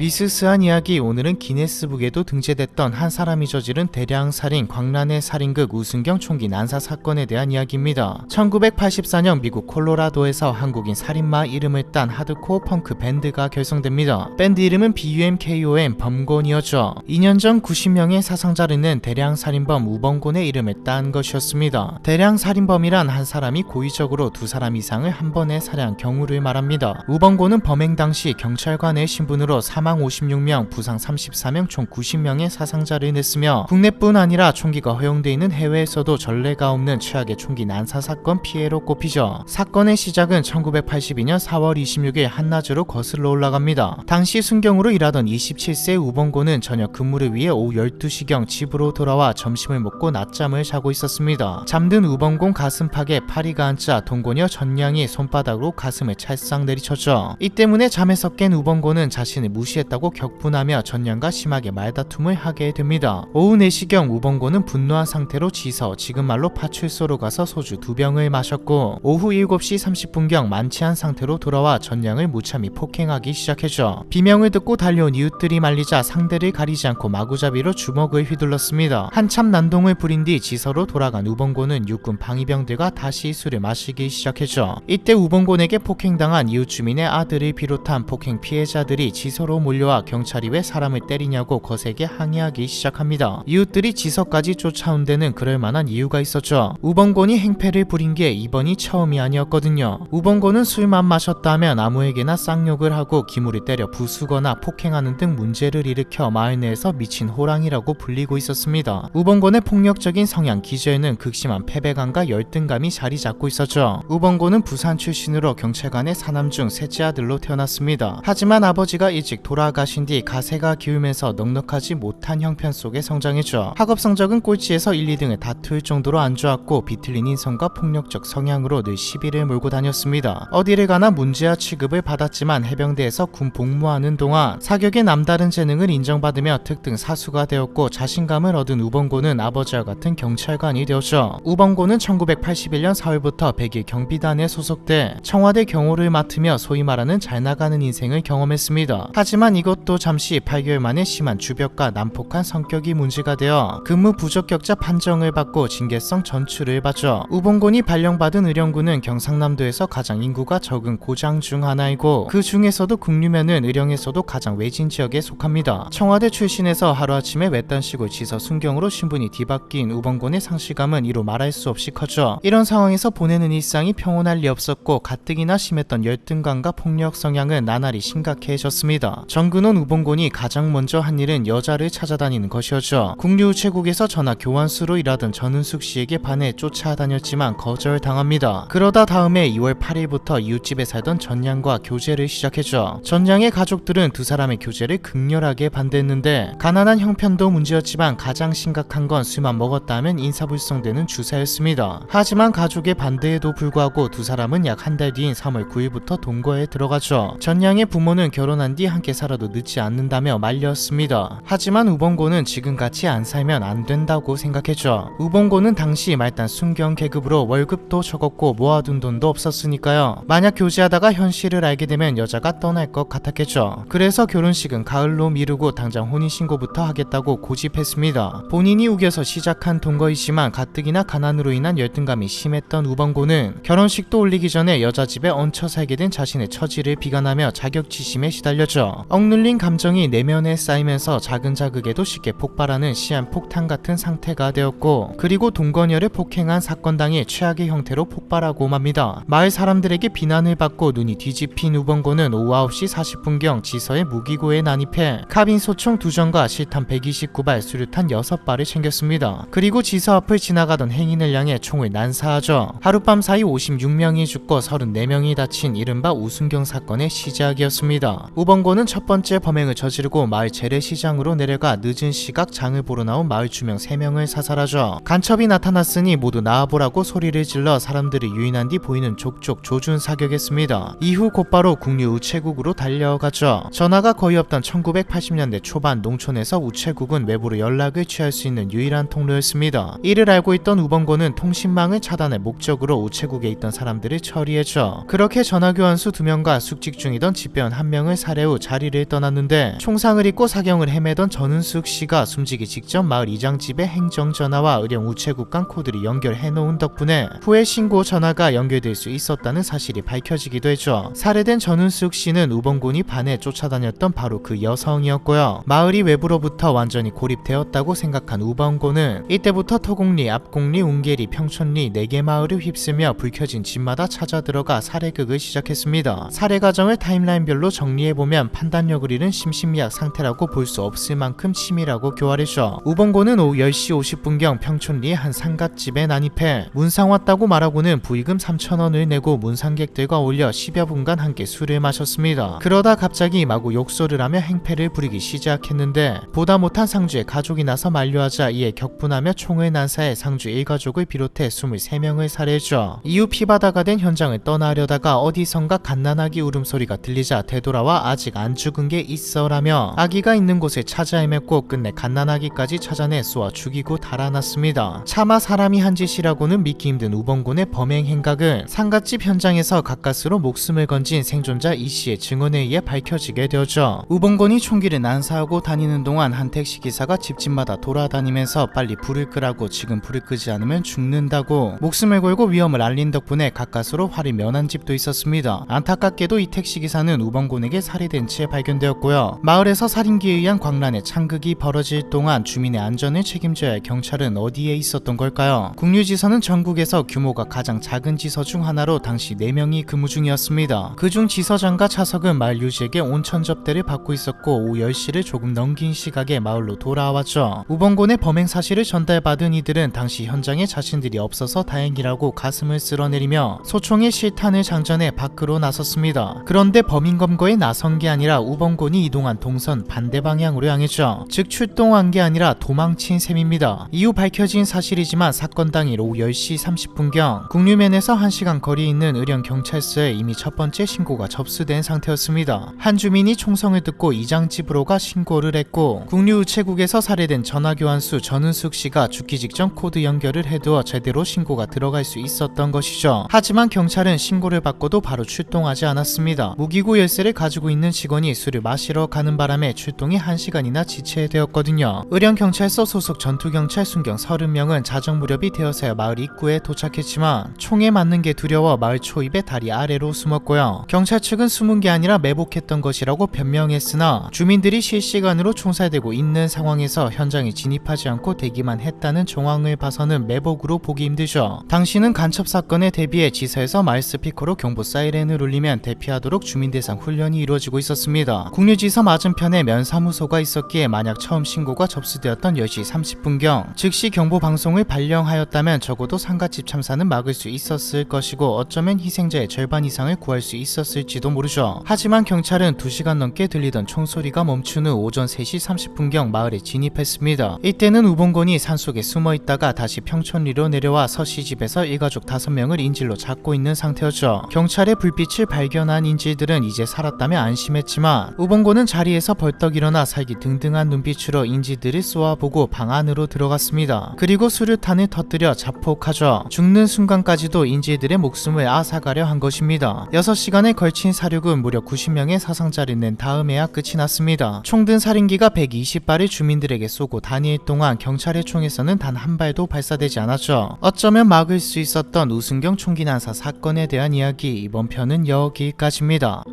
미스스한 이야기 오늘은 기네스북에도 등재됐던 한 사람이 저지른 대량 살인 광란의 살인극 우승경 총기 난사 사건에 대한 이야기입니다. 1984년 미국 콜로라도에서 한국인 살인마 이름을 딴 하드코어 펑크 밴드가 결성됩니다. 밴드 이름은 BUMKOM 범곤이었죠. 2년 전 90명의 사상자를 낸 대량 살인범 우범곤의 이름을 딴 것이었습니다. 대량 살인범이란 한 사람이 고의적으로 두 사람 이상을 한 번에 살해한 경우를 말합니다. 우범곤은 범행 당시 경찰관의 신분으로 사망 56명, 부상 34명, 총 90명의 사상자를 냈으며 국내뿐 아니라 총기가 허용돼 있는 해외에서도 전례가 없는 최악의 총기 난사 사건 피해로 꼽히죠. 사건의 시작은 1982년 4월 26일 한낮으로 거슬러 올라갑니다. 당시 순경으로 일하던 27세 우범고는 저녁 근무를 위해 오후 12시경 집으로 돌아와 점심을 먹고 낮잠을 자고 있었습니다. 잠든 우범공 가슴팍에 파리가 앉자 동고녀 전량이 손바닥으로 가슴을 찰싹 내리쳤죠. 이 때문에 잠에서 깬 우범고는 자신을 무시 했다고 격분하며 전량과 심하게 말다툼을 하게 됩니다. 오후 4시경 우범고는 분노한 상태로 지서 지금 말로 파출소로 가서 소주 두 병을 마셨고 오후 7시 30분경 만취한 상태로 돌아와 전량을 무참히 폭행하기 시작했죠. 비명을 듣고 달려온 이웃들이 말리자 상대를 가리지 않고 마구잡이로 주먹을 휘둘렀습니다. 한참 난동을 부린 뒤 지서로 돌아간 우범고는 육군 방위병들과 다시 술을 마시기 시작했죠. 이때 우범곤에게 폭행당한 이웃 주민의 아들을 비롯한 폭행 피해자들이 지서로 몰려와 경찰이 왜 사람을 때리냐고 거세게 항의하기 시작합니다. 이웃들이 지서까지 쫓아온 데는 그럴 만한 이유가 있었죠. 우범곤이 행패를 부린 게 이번이 처음이 아니었거든요. 우범곤은 술만 마셨다면 아무에게나 쌍욕을 하고 기물을 때려 부수거나 폭행하는 등 문제를 일으켜 마을 내에서 미친 호랑이라고 불리고 있었습니다. 우범곤의 폭력적인 성향 기저에는 극심한 패배감과 열등감이 자리 잡고 있었죠. 우범곤은 부산 출신으로 경찰관의 사남 중 셋째 아들로 태어났습니다. 하지만 아버지가 일찍 돌아 가신 뒤 가세가 기우면서 넉넉하지 못한 형편 속에 성장했죠. 학업 성적은 꼴찌에서 1, 2등을 다툴 정도로 안 좋았고 비틀린 인성과 폭력적 성향으로 늘 시비를 몰고 다녔습니다. 어디를 가나 문제아 취급을 받았지만 해병대에서 군 복무하는 동안 사격의 남다른 재능을 인정받으며 특등 사수가 되었고 자신감을 얻은 우범고는 아버지와 같은 경찰관이 되었죠. 우범고는 1981년 4월부터 100일 경비단에 소속돼 청와대 경호를 맡으며 소위 말하는 잘 나가는 인생을 경험했습니다. 하지만 이것도 잠시 8개월 만에 심한 주벽과 난폭한 성격이 문제가 되어 근무 부적격자 판정을 받고 징계성 전출을 받죠. 우봉곤이 발령받은 의령군은 경상남도에서 가장 인구가 적은 고장 중 하나이고 그 중에서도 국류면은 의령에서도 가장 외진 지역에 속합니다. 청와대 출신에서 하루아침에 외딴 시골 지서 순경으로 신분이 뒤바뀐 우봉곤의 상실감은 이루 말할 수 없이 컸죠. 이런 상황에서 보내는 일상이 평온할 리 없었고 가뜩이나 심했던 열등감과 폭력 성향은 나날이 심각해졌습니다. 정근원 우봉곤이 가장 먼저 한 일은 여자를 찾아다니는 것이었죠. 국류우체국에서 전화 교환수로 일하던 전은숙 씨에게 반해 쫓아다녔지만 거절당합니다. 그러다 다음에 2월 8일부터 이웃집에 살던 전양과 교제를 시작했죠. 전양의 가족들은 두 사람의 교제를 극렬하게 반대했는데 가난한 형편도 문제였지만 가장 심각한 건 술만 먹었다면 인사불성되는 주사였습니다. 하지만 가족의 반대에도 불구하고 두 사람은 약 한 달 뒤인 3월 9일부터 동거에 들어갔죠. 전양의 부모는 결혼한 뒤 함께 살아도 늦지 않는다며 말렸습니다. 하지만 우봉고는 지금같이 안 살면 안 된다고 생각했죠. 우봉고는 당시 말단 순경 계급으로 월급도 적었고 모아둔 돈도 없었으니까요. 만약 교제하다가 현실을 알게 되면 여자가 떠날 것 같았겠죠. 그래서 결혼식은 가을로 미루고 당장 혼인신고부터 하겠다고 고집했습니다. 본인이 우겨서 시작한 동거이지만 가뜩이나 가난으로 인한 열등감이 심했던 우범고는 결혼식도 올리기 전에 여자 집에 얹혀 살게 된 자신의 처지를 비관하며 자격지심에 시달렸죠. 억눌린 감정이 내면에 쌓이면서 작은 자극에도 쉽게 폭발하는 시한 폭탄 같은 상태가 되었고 그리고 동거녀를 폭행한 사건 당일 최악의 형태로 폭발하고 맙니다. 마을 사람들에게 비난을 받고 눈이 뒤집힌 우범고는 오후 9시 40분경 지서의 무기고에 난입해 카빈 소총 2정과 실탄 129발, 수류탄 6발을 챙겼습니다. 그리고 지서 앞을 지나가던 행인을 향해 총을 난사하죠. 하룻밤 사이 56명이 죽고 34명이 다친 이른바 우순경 사건의 시작이었습니다. 우범고는 첫 번째 범행을 저지르고 마을 재래시장으로 내려가 늦은 시각 장을 보러 나온 마을 주명 3명을 사살하죠. 간첩이 나타났으니 모두 나와보라고 소리를 질러 사람들이 유인한 뒤 보이는 족족 조준 사격했습니다. 이후 곧바로 국류 우체국으로 달려갔죠. 전화가 거의 없던 1980년대 초반 농촌에서 우체국은 외부로 연락을 취할 수 있는 유일한 통로였습니다. 이를 알고 있던 우범고는 통신망을 차단할 목적으로 우체국에 있던 사람들을 처리했죠. 그렇게 전화교환수 두 명과 숙직 중이던 집배원 한 명을 살해 후 자리를 자리를 떠났는데 총상을 입고 사경을 헤매던 전은숙 씨가 숨지기 직전 마을 이장집에 행정 전화와 의령 우체국 간 코드를 연결해 놓은 덕분에 후에 신고 전화가 연결될 수 있었다는 사실이 밝혀지기도 했죠. 살해된 전은숙 씨는 우범군이 반에 쫓아다녔던 바로 그 여성이었고요. 마을이 외부로부터 완전히 고립되었다고 생각한 우범군은 이때부터 토곡리, 앞곡리, 웅계리, 평촌리 4개 마을을 휩쓰며 불켜진 집마다 찾아 들어가 살해극을 시작했습니다. 살해 과정을 타임라인별로 정리해보면 판단 력을 잃은 심신미약 상태라고 볼 수 없을 만큼 치밀하고 교활했죠. 우범고는 오후 10시 50분경 평촌리의 한 상갓집에 난입해 문상 왔다고 말하고는 부의금 3천원을 내고 문상객들과 어울려 10여 분간 함께 술을 마셨습니다. 그러다 갑자기 마구 욕설을 하며 행패를 부리기 시작했는데 보다 못한 상주의 가족이 나서 만류하자 이에 격분하며 총을 난사해 상주 일가족을 비롯해 23명을 살해했죠. 이후 피바다가 된 현장을 떠나려다가 어디선가 갓난아기 울음소리가 들리자 되돌아와 아직 안 죽은 게 있어라며 아기가 있는 곳을 찾아 헤맸고 끝내 갓난아기까지 찾아내 쏘아 죽이고 달아났습니다. 차마 사람이 한 짓이라고는 믿기 힘든 우범군의 범행 행각은 상갓집 현장에서 가까스로 목숨을 건진 생존자 이 씨의 증언에 의해 밝혀지게 되었죠. 우범군이 총기를 난사하고 다니는 동안 한 택시 기사가 집집마다 돌아다니면서 빨리 불을 끄라고 지금 불을 끄지 않으면 죽는다고 목숨을 걸고 위험을 알린 덕분에 가까스로 화를 면한 집도 있었습니다. 안타깝게도 이 택시 기사는 우범군에게 살해된 채 발견되었고요. 마을에서 살인기에 의한 광란의 창극이 벌어질 동안 주민의 안전을 책임져야 할 경찰은 어디에 있었던 걸까요? 국유지서는 전국에서 규모가 가장 작은 지서 중 하나로 당시 4명이 근무 중이었습니다. 그중 지서장과 차석은 마을 유지에게 온천 접대를 받고 있었고 오후 10시를 조금 넘긴 시각에 마을로 돌아왔죠. 우범군의 범행 사실을 전달받은 이들은 당시 현장에 자신들이 없어서 다행이라고 가슴을 쓸어내리며 소총의 실탄을 장전해 밖으로 나섰습니다. 그런데 범인 검거에 나선 게 아니라 우범군이 이동한 동선 반대 방향으로 향했죠. 즉 출동한 게 아니라 도망친 셈입니다. 이후 밝혀진 사실이지만 사건 당일 오후 10시 30분경 국류면에서 1시간 거리에 있는 의령 경찰서에 이미 첫 번째 신고가 접수된 상태였습니다. 한 주민이 총성을 듣고 이장집으로 가 신고를 했고 국류 우체국에서 살해된 전화교환수 전은숙 씨가 죽기 직전 코드 연결을 해두어 제대로 신고가 들어갈 수 있었던 것이죠. 하지만 경찰은 신고를 받고도 바로 출동하지 않았습니다. 무기고 열쇠를 가지고 있는 직원이 술을 마시러 가는 바람에 출동이 1시간이나 지체되었거든요. 의령경찰서 소속 전투경찰 순경 30명은 자정 무렵이 되어서야 마을 입구에 도착했지만 총에 맞는 게 두려워 마을 초입의 다리 아래로 숨었고요. 경찰 측은 숨은 게 아니라 매복했던 것이라고 변명했으나 주민들이 실시간으로 총살되고 있는 상황에서 현장에 진입하지 않고 대기만 했다는 정황을 봐서는 매복으로 보기 힘들죠. 당시는 간첩 사건에 대비해 지사에서 마을 스피커로 경보 사이렌을 울리면 대피하도록 주민 대상 훈련이 이루어지고 있었습니다. 국유지사 맞은편에 면사무소가 있었기에 만약 처음 신고가 접수되었던 10시 30분경 즉시 경보 방송을 발령하였다면 적어도 상가집 참사는 막을 수 있었을 것이고 어쩌면 희생자의 절반 이상을 구할 수 있었을지도 모르죠. 하지만 경찰은 2시간 넘게 들리던 총소리가 멈춘 후 오전 3시 30분경 마을에 진입했습니다. 이때는 우봉곤이 산속에 숨어 있다가 다시 평촌리로 내려와 서씨 집에서 일가족 5명을 인질로 잡고 있는 상태였죠. 경찰의 불빛을 발견한 인질들은 이제 살았다며 안심했지만 우봉곤은 자리에서 벌떡 일어나 살기 등등한 눈빛으로 인질들을 쏘아보고 방 안으로 들어갔습니다. 그리고 수류탄을 터뜨려 자폭하죠. 죽는 순간까지도 인질들의 목숨을 앗아가려 한 것입니다. 6시간에 걸친 사륙은 무려 90명의 사상자를 낸 다음에야 끝이 났습니다. 총 든 살인기가 120발을 주민들에게 쏘고 다닐 동안 경찰의 총에서는 단 한 발도 발사되지 않았죠. 어쩌면 막을 수 있었던 우승경 총기 난사 사건에 대한 이야기 이번 편은 여기까지입니다.